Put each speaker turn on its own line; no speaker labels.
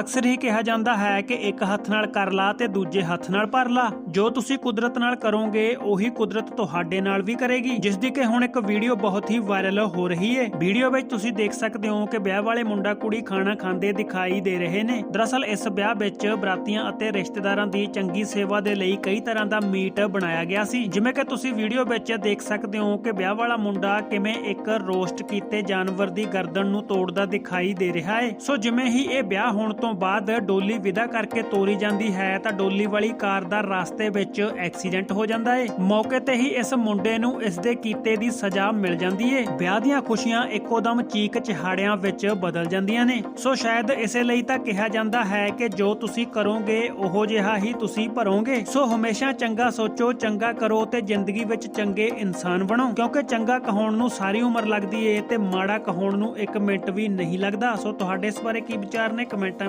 ਅਕਸਰ ਹੀ ਕਿਹਾ ਜਾਂਦਾ ਹੈ ਕਿ ਇੱਕ ਹੱਥ ਨਾਲ ਕਰ ਲਾ ਤੇ ਦੂਜੇ ਹੱਥ ਨਾਲ ਭਰ ਲਾ। ਜੋ ਤੁਸੀਂ ਕੁਦਰਤ ਨਾਲ ਕਰੋਗੇ, ਉਹੀ ਕੁਦਰਤ ਤੁਹਾਡੇ ਨਾਲ ਵੀ ਕਰੇਗੀ। ਜਿਸ ਦੀ ਕਿ ਹੁਣ ਇੱਕ ਵੀਡੀਓ ਬਹੁਤ ਹੀ ਵਾਇਰਲ ਹੋ ਰਹੀ ਹੈ ਵੀਡੀਓ ਵਿੱਚ ਤੁਸੀਂ ਦੇਖ ਸਕਦੇ ਹੋ ਕਿ ਵਿਆਹ ਵਾਲੇ ਮੁੰਡਾ ਕੁੜੀ ਖਾਣਾ ਖਾਂਦੇ ਦਿਖਾਈ ਦੇ ਰਹੇ ਨੇ। ਦਰਅਸਲ ਇਸ ਵਿਆਹ ਵਿੱਚ ਬਰਾਤੀਆਂ ਅਤੇ ਰਿਸ਼ਤੇਦਾਰਾਂ ਦੀ ਚੰਗੀ ਸੇਵਾ ਦੇ ਲਈ ਕਈ ਤਰ੍ਹਾਂ ਦਾ ਮੀਟ ਬਣਾਇਆ ਗਿਆ ਸੀ। ਜਿਵੇਂ ਕਿ ਤੁਸੀਂ ਵੀਡੀਓ ਵਿੱਚ ਦੇਖ ਸਕਦੇ ਹੋ ਕਿ ਵਿਆਹ ਵਾਲਾ ਮੁੰਡਾ ਕਿਵੇਂ ਇੱਕ ਰੋਸਟ ਕੀਤੇ ਜਾਨਵਰ ਦੀ ਗਰਦਨ ਨੂੰ ਤੋੜਦਾ ਦਿਖਾਈ ਦੇ ਰਿਹਾ ਹੈ ਸੋ ਜਿਵੇਂ ਹੀ ਇਹ ਵਿਆਹ ਹੋਣ ਤੋਂ ਬਾਅਦ ਡੋਲੀ ਵਿਦਾ ਕਰਕੇ ਤੋਰੀ ਜਾਂਦੀ ਹੈ ਤਾਂ ਡੋਲੀ ਵਾਲੀ ਕਾਰ ਦਾ ਰਸਤੇ ਵਿੱਚ ਐਕਸੀਡੈਂਟ ਹੋ ਜਾਂਦਾ ਹੈ ਮੌਕੇ ਤੇ ਹੀ ਇਸ ਮੁੰਡੇ ਨੂੰ ਇਸ ਦੇ ਕੀਤੇ ਦੀ ਸਜ਼ਾ ਮਿਲ ਜਾਂਦੀ ਹੈ ਵਿਆਹ ਦੀਆਂ ਖੁਸ਼ੀਆਂ ਇੱਕੋਦਮ ਚੀਕ ਚਿਹਾੜਿਆਂ ਵਿੱਚ ਬਦਲ ਜਾਂਦੀਆਂ ਨੇ। ਸੋ ਸ਼ਾਇਦ ਇਸੇ ਲਈ ਤਾਂ ਕਿਹਾ ਜਾਂਦਾ ਹੈ ਕਿ ਜੋ ਤੁਸੀਂ ਕਰੋਗੇ, ਉਹੋ ਜਿਹਾ ਹੀ ਤੁਸੀਂ ਭਰੋਗੇ। ਸੋ ਹਮੇਸ਼ਾ ਚੰਗਾ ਸੋਚੋ, ਚੰਗਾ ਕਰੋ ਤੇ ਜ਼ਿੰਦਗੀ ਵਿੱਚ ਚੰਗੇ ਇਨਸਾਨ ਬਣੋ। ਕਿਉਂਕਿ ਚੰਗਾ ਕਹਾਉਣ ਨੂੰ ਸਾਰੀ ਉਮਰ ਲੱਗਦੀ ਏ ਤੇ ਮਾੜਾ ਕਹਾਉਣ ਨੂੰ 1 ਮਿੰਟ ਵੀ ਨਹੀਂ ਲੱਗਦਾ। ਸੋ ਤੁਹਾਡੇ ਇਸ ਬਾਰੇ ਕੀ ਵਿਚਾਰ ਨੇ? ਕਮੈਂਟਾਂ